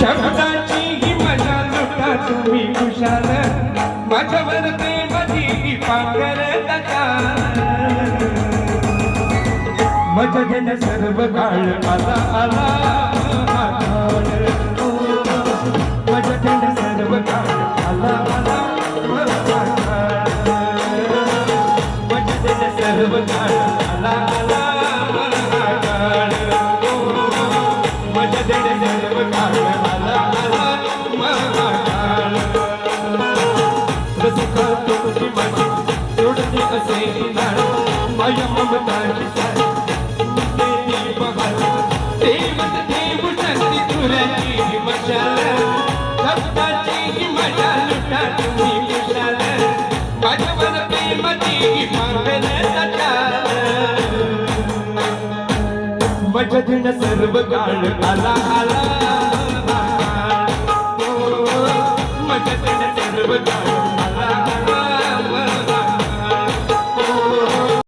शब्दाची ही मजा लुटा तुम्ही खुशाल. माझ्यावर प्रेमाची पाकर मजा जन सर्व काळ आला आला मजा जन सर्व काळ आला आला सर्व काळ आला आला मजा सर्व काळ आला आला. मजा दिन सर्व काळ